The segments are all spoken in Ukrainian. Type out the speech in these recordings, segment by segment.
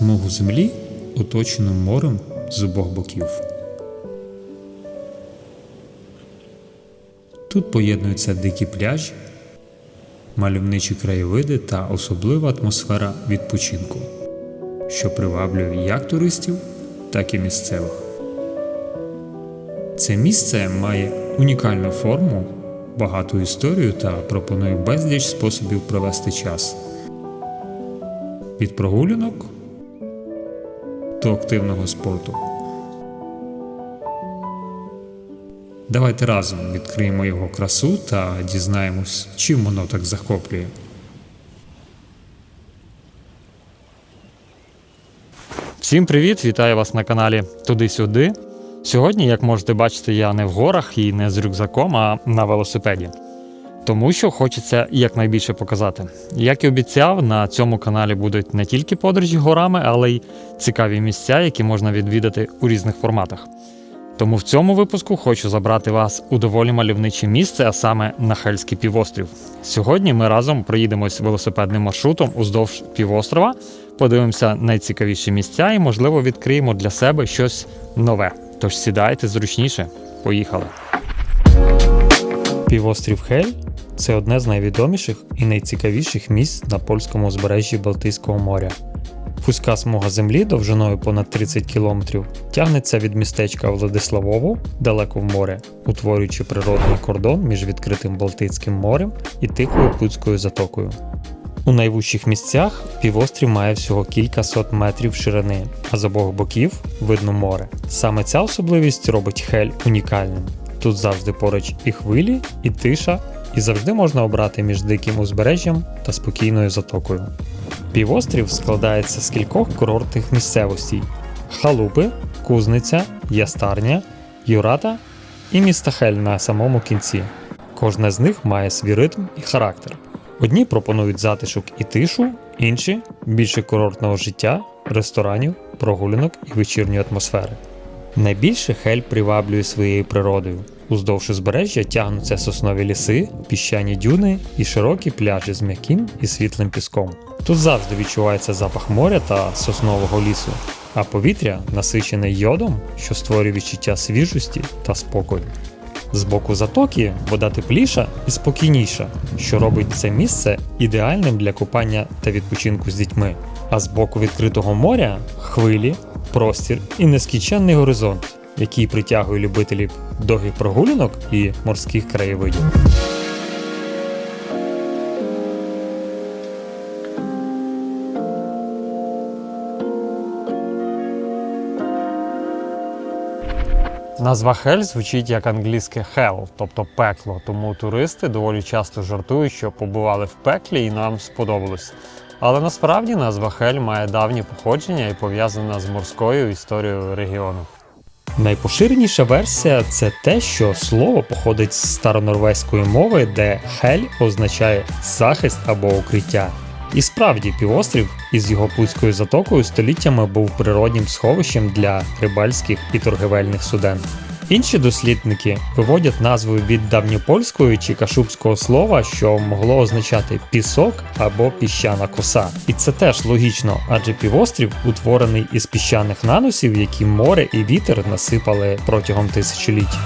Смугу землі, оточену морем з обох боків. Тут поєднуються дикі пляжі, мальовничі краєвиди та особлива атмосфера відпочинку, що приваблює як туристів, так і місцевих. Це місце має унікальну форму, багату історію та пропонує безліч способів провести час. Від прогулянок до активного спорту. Давайте разом відкриємо його красу та дізнаємось, чим воно так захоплює. Всім привіт! Вітаю вас на каналі Туди-сюди. Сьогодні, як можете бачити, я не в горах і не з рюкзаком, а на велосипеді. Тому що хочеться якнайбільше показати. Як і обіцяв, на цьому каналі будуть не тільки подорожі горами, але й цікаві місця, які можна відвідати у різних форматах. Тому в цьому випуску хочу забрати вас у доволі мальовниче місце, а саме на Хельський півострів. Сьогодні ми разом проїдемось велосипедним маршрутом уздовж півострова, подивимося найцікавіші місця і, можливо, відкриємо для себе щось нове. Тож сідайте зручніше, поїхали. Півострів Хель це одне з найвідоміших і найцікавіших місць на польському узбережжі Балтійського моря. Вузька смуга землі довжиною понад 30 кілометрів тягнеться від містечка Владиславово далеко в море, утворюючи природний кордон між відкритим Балтійським морем і Тихою Путською затокою. У найвужчих місцях півострів має всього кілька сот метрів ширини, а з обох боків видно море. Саме ця особливість робить Хель унікальним. Тут завжди поруч і хвилі, і тиша, і завжди можна обрати між диким узбережжям та спокійною затокою. Півострів складається з кількох курортних місцевостей: Халупи, Кузниця, Ястарня, Юрата і міста Хель на самому кінці. Кожне з них має свій ритм і характер. Одні пропонують затишок і тишу, інші більше курортного життя, ресторанів, прогулянок і вечірньої атмосфери. Найбільше Хель приваблює своєю природою. Уздовж узбережжя тягнуться соснові ліси, піщані дюни і широкі пляжі з м'яким і світлим піском. Тут завжди відчувається запах моря та соснового лісу, а повітря насичене йодом, що створює відчуття свіжості та спокою. З боку затоки вода тепліша і спокійніша, що робить це місце ідеальним для купання та відпочинку з дітьми. А з боку відкритого моря хвилі, простір і нескінченний горизонт, який притягує любителів довгих прогулянок і морських краєвидів. Назва Хель звучить як англійське hell, тобто пекло, тому туристи доволі часто жартують, що побували в пеклі і нам сподобалось. Але насправді назва Хель має давнє походження і пов'язана з морською історією регіону. Найпоширеніша версія це те, що слово походить з старонорвезької мови, де хель означає захист або укриття. І справді півострів із його путською затокою століттями був природнім сховищем для рибальських і торгівельних суден. Інші дослідники виводять назву від давньопольського чи кашубського слова, що могло означати пісок або піщана коса. І це теж логічно, адже півострів утворений із піщаних наносів, які море і вітер насипали протягом тисячоліть.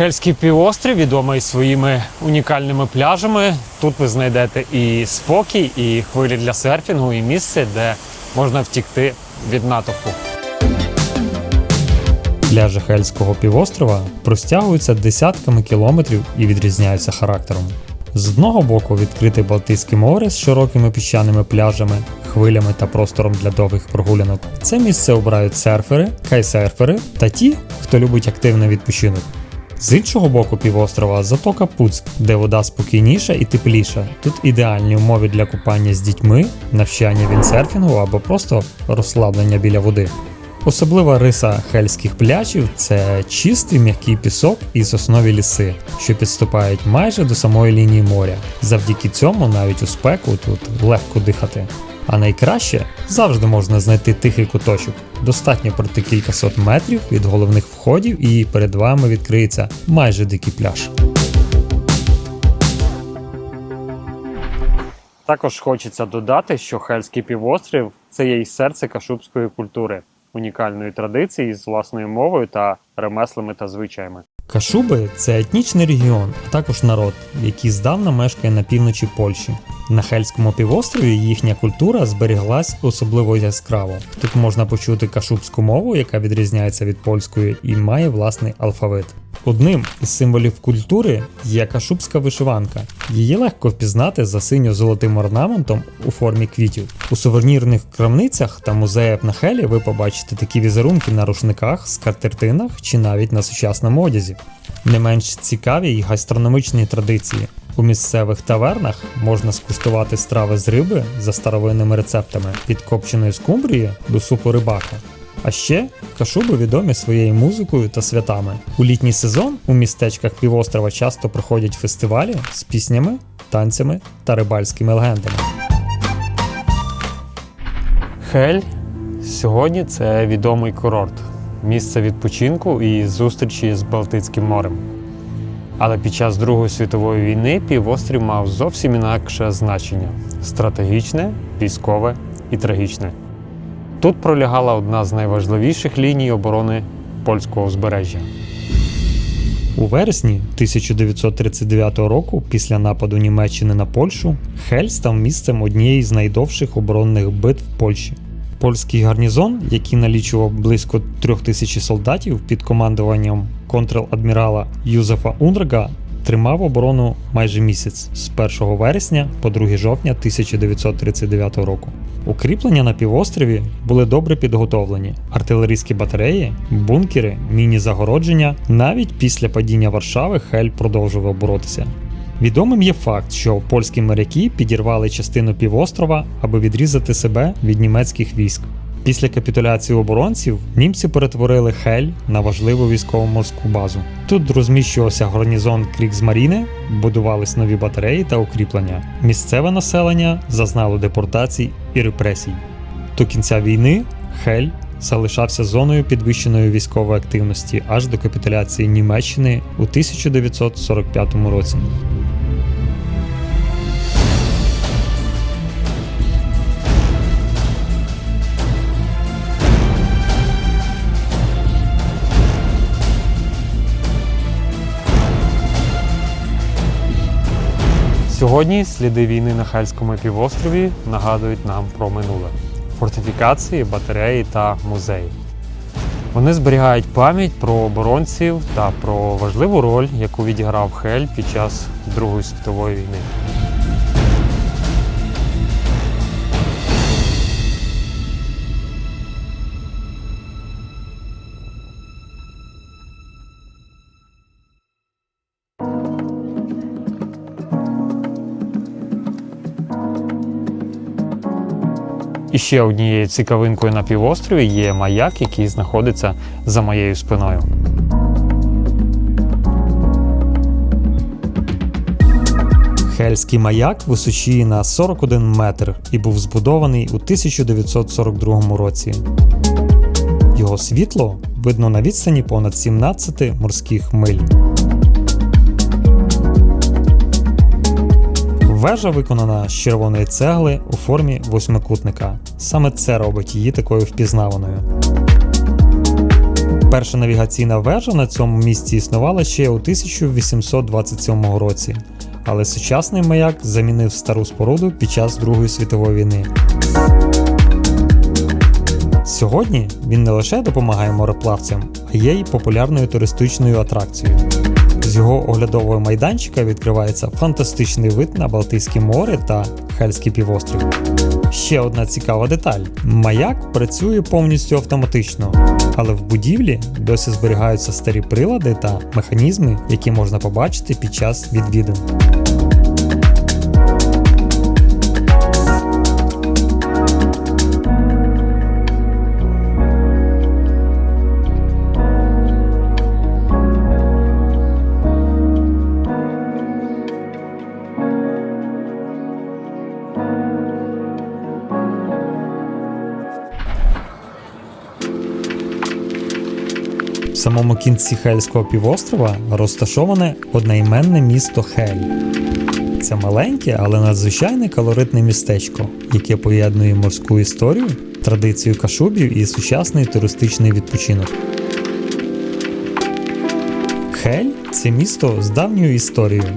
Хельський півострів відомий своїми унікальними пляжами. Тут ви знайдете і спокій, і хвилі для серфінгу, і місце, де можна втікти від натовпу. Пляжі Хельського півострова простягуються десятками кілометрів і відрізняються характером. З одного боку відкрите Балтійське море з широкими піщаними пляжами, хвилями та простором для довгих прогулянок. Це місце обирають серфери, кайсерфери та ті, хто любить активний відпочинок. З іншого боку півострова затока Пуцьк, де вода спокійніша і тепліша. Тут ідеальні умови для купання з дітьми, навчання вінсерфінгу або просто розслаблення біля води. Особлива риса хельських пляжів це чистий м'який пісок і соснові ліси, що підступають майже до самої лінії моря. Завдяки цьому навіть у спеку тут легко дихати. А найкраще завжди можна знайти тихий куточок. Достатньо пройти кількасот метрів від головних входів, і перед вами відкриється майже дикий пляж. Також хочеться додати, що Хельський півострів це є і серце кашубської культури, унікальної традиції з власною мовою та ремеслами та звичаями. Кашуби це етнічний регіон, а також народ, який здавна мешкає на півночі Польщі. На Хельському півострові їхня культура зберіглась особливо яскраво. Тут можна почути кашубську мову, яка відрізняється від польської і має власний алфавит. Одним із символів культури є кашубська вишиванка. Її легко впізнати за синьо-золотим орнаментом у формі квітів. У сувенірних крамницях та музеях на Хелі ви побачите такі візерунки на рушниках, скатертинах чи навіть на сучасному одязі. Не менш цікаві й гастрономічні традиції. У місцевих тавернах можна скуштувати страви з риби за старовинними рецептами від копченої скумбрії до супу рибака. А ще кашуби відомі своєю музикою та святами. У літній сезон у містечках півострова часто проходять фестивалі з піснями, танцями та рибальськими легендами. Хель сьогодні це відомий курорт, місце відпочинку і зустрічі з Балтицьким морем. Але під час Другої світової війни півострів мав зовсім інакше значення стратегічне, військове і трагічне. Тут пролягала одна з найважливіших ліній оборони польського узбережжя. У вересні 1939 року, після нападу Німеччини на Польщу, Хель став місцем однієї з найдовших оборонних битв Польщі. Польський гарнізон, який налічував близько трьох тисяч солдатів під командуванням контр-адмірала Юзефа Ундрага, тримав оборону майже місяць з 1 вересня по 2 жовтня 1939 року. Укріплення на півострові були добре підготовлені: артилерійські батареї, бункери, міні-загородження. Навіть після падіння Варшави Хель продовжував боротися. Відомим є факт, що польські моряки підірвали частину півострова, аби відрізати себе від німецьких військ. Після капітуляції оборонців німці перетворили Хель на важливу військово-морську базу. Тут розміщувався гарнізон Кріксмаріни, будувались нові батареї та укріплення. Місцеве населення зазнало депортацій і репресій. До кінця війни Хель залишався зоною підвищеної військової активності аж до капітуляції Німеччини у 1945 році. Сьогодні сліди війни на Хельському півострові нагадують нам про минуле фортифікації, батареї та музеї. Вони зберігають пам'ять про оборонців та про важливу роль, яку відіграв Хель під час Другої світової війни. І ще однією цікавинкою на півострові є маяк, який знаходиться за моєю спиною. Хельський маяк височіє на 41 метр і був збудований у 1942 році. Його світло видно на відстані понад 17 морських миль. Вежа виконана з червоної цегли у формі восьмикутника. Саме це робить її такою впізнаваною. Перша навігаційна вежа на цьому місці існувала ще у 1827 році, але сучасний маяк замінив стару споруду під час Другої світової війни. Сьогодні він не лише допомагає мореплавцям, а є й популярною туристичною атракцією. З його оглядового майданчика відкривається фантастичний вид на Балтійське море та Хельський півострів. Ще одна цікава деталь: маяк працює повністю автоматично, але в будівлі досі зберігаються старі прилади та механізми, які можна побачити під час відвідин. Самому кінці Хельського півострова розташоване одноіменне місто Хель. Це маленьке, але надзвичайне колоритне містечко, яке поєднує морську історію, традицію кашубів і сучасний туристичний відпочинок. Хель це місто з давньою історією.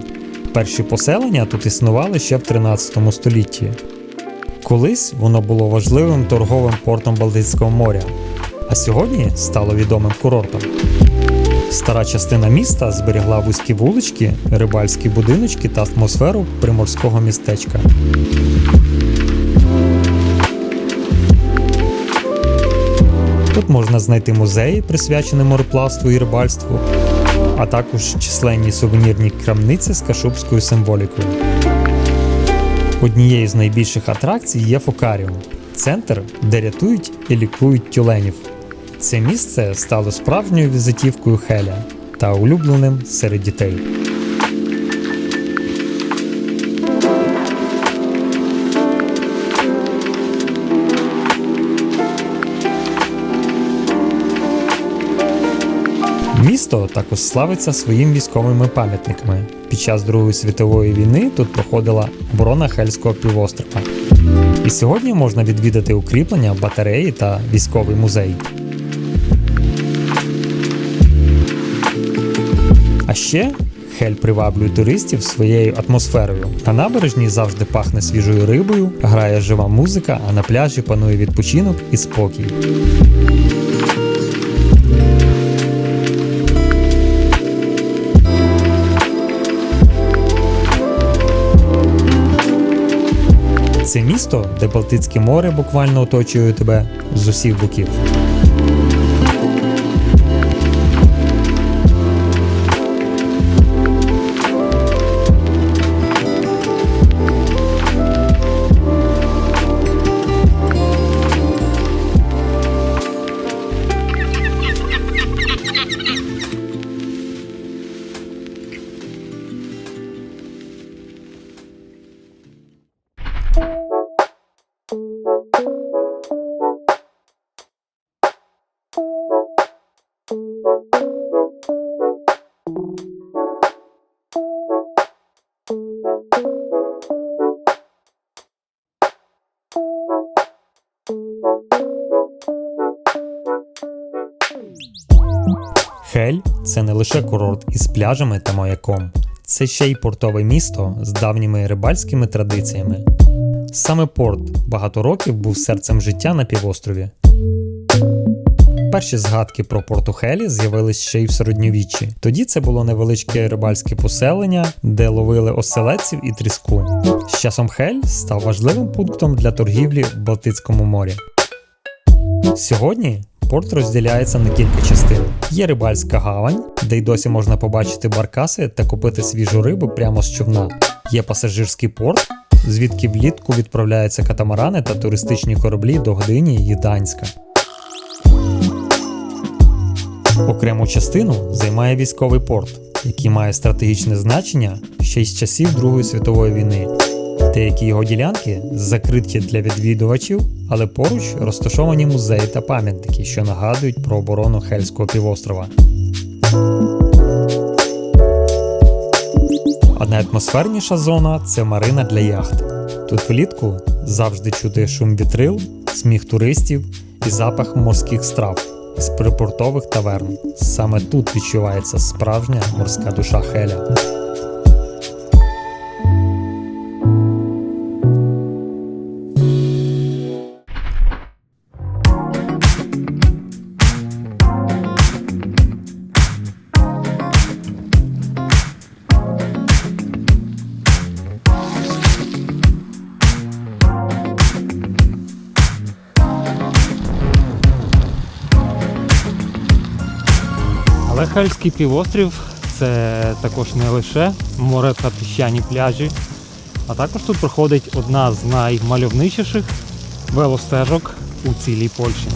Перші поселення тут існували ще в 13 столітті. Колись воно було важливим торговим портом Балтійського моря, а сьогодні стало відомим курортом. Стара частина міста зберігла вузькі вулички, рибальські будиночки та атмосферу приморського містечка. Тут можна знайти музеї, присвячені мореплавству і рибальству, а також численні сувенірні крамниці з кашубською символікою. Однією з найбільших атракцій є Фокаріум центр, де рятують і лікують тюленів. Це місце стало справжньою візитівкою Хеля та улюбленим серед дітей. Місто також славиться своїми військовими пам'ятниками. Під час Другої світової війни тут проходила оборона Хельського півострова. І сьогодні можна відвідати укріплення, батареї та військовий музей. А ще Хель приваблює туристів своєю атмосферою. На набережній завжди пахне свіжою рибою, грає жива музика, а на пляжі панує відпочинок і спокій. Це місто, де Балтицьке море буквально оточує тебе з усіх боків. Лише курорт із пляжами та маяком, це ще й портове місто з давніми рибальськими традиціями. Саме порт багато років був серцем життя на півострові. Перші згадки про порту Хелі з'явились ще й в середньовіччі. Тоді це було невеличке рибальське поселення, де ловили оселедців і тріску. З часом Хель став важливим пунктом для торгівлі в Балтицькому морі. Сьогодні порт розділяється на кілька частин. Є рибальська гавань, де й досі можна побачити баркаси та купити свіжу рибу прямо з човна. Є пасажирський порт, звідки влітку відправляються катамарани та туристичні кораблі до Гдині і Гданська. Окрему частину займає військовий порт, який має стратегічне значення ще й з часів Другої світової війни. Деякі його ділянки закриті для відвідувачів, але поруч розташовані музеї та пам'ятники, що нагадують про оборону Хельського півострова. А найатмосферніша зона це марина для яхт. Тут влітку завжди чути шум вітрил, сміх туристів і запах морських страв з припортових таверн. Саме тут відчувається справжня морська душа Хеля. Але півострів це також не лише море та піщані пляжі, а також тут проходить одна з наймальовничіших велостежок у цілій Польщі.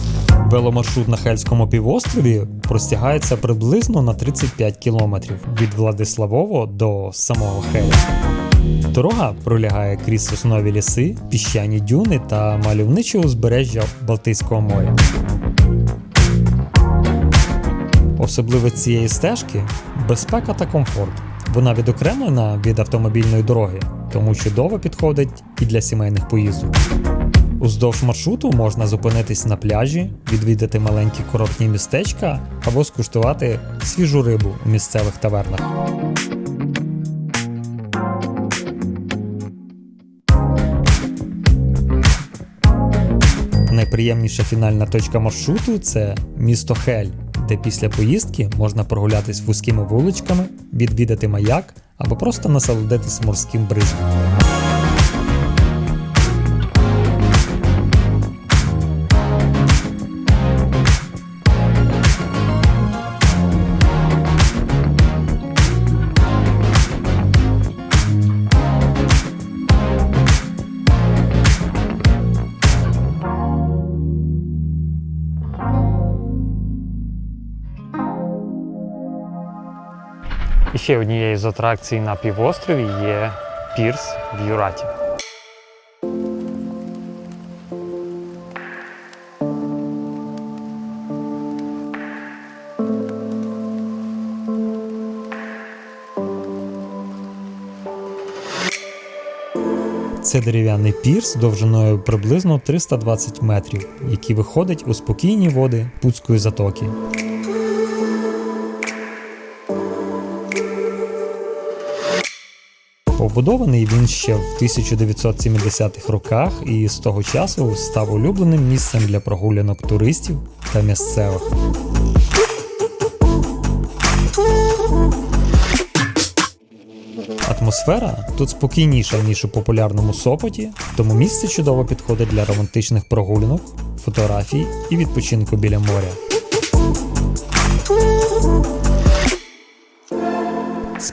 Веломаршрут на Хельському півострові простягається приблизно на 35 кілометрів від Владиславово до самого Хеля. Дорога пролягає крізь соснові ліси, піщані дюни та мальовниче узбережжя Балтійського моря. Особливе цієї стежки безпека та комфорт. Вона відокремлена від автомобільної дороги, тому чудово підходить і для сімейних поїздок. Уздовж маршруту можна зупинитись на пляжі, відвідати маленькі курортні містечка або скуштувати свіжу рибу у місцевих тавернах. Найприємніша фінальна точка маршруту це місто Хель, де після поїздки можна прогулятись вузькими вуличками, відвідати маяк або просто насолодитись морським бризом. І ще однією з атракцій на півострові є пірс в Юраті. Це дерев'яний пірс довжиною приблизно 320 метрів, який виходить у спокійні води Пуцької затоки. Побудований він ще в 1970-х роках і з того часу став улюбленим місцем для прогулянок туристів та місцевих. Атмосфера тут спокійніша, ніж у популярному Сопоті, тому місце чудово підходить для романтичних прогулянок, фотографій і відпочинку біля моря.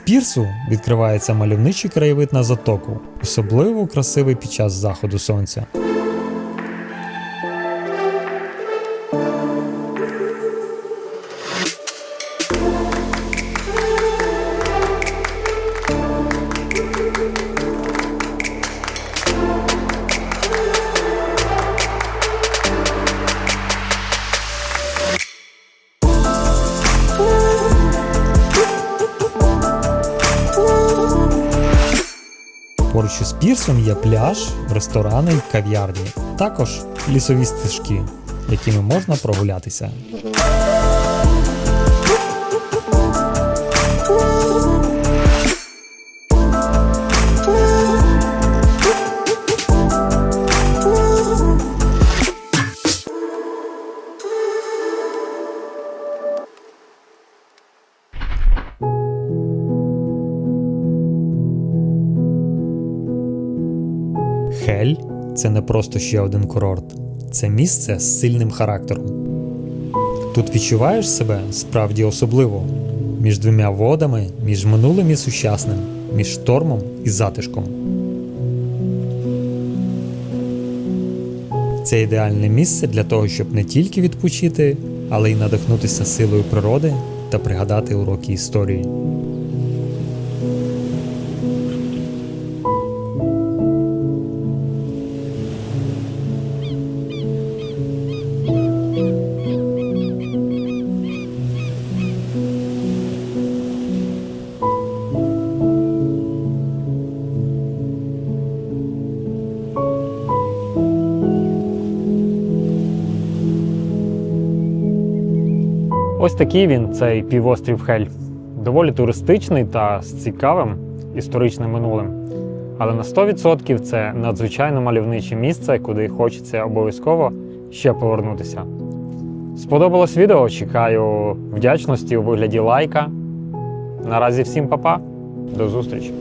Пірсу відкривається мальовничий краєвид на затоку, особливо красивий під час заходу сонця. Пірсом є пляж, ресторани кав'ярні, також лісові стежки, якими можна прогулятися. Це не просто ще один курорт, це місце з сильним характером. Тут відчуваєш себе справді особливо між двома водами, між минулим і сучасним, між штормом і затишком. Це ідеальне місце для того, щоб не тільки відпочити, але й надихнутися силою природи та пригадати уроки історії. Такий він, цей півострів Хель. Доволі туристичний та з цікавим історичним минулим. Але на 100% це надзвичайно мальовниче місце, куди хочеться обов'язково ще повернутися. Сподобалось відео? Чекаю вдячності у вигляді лайка. Наразі всім па-па. До зустрічі!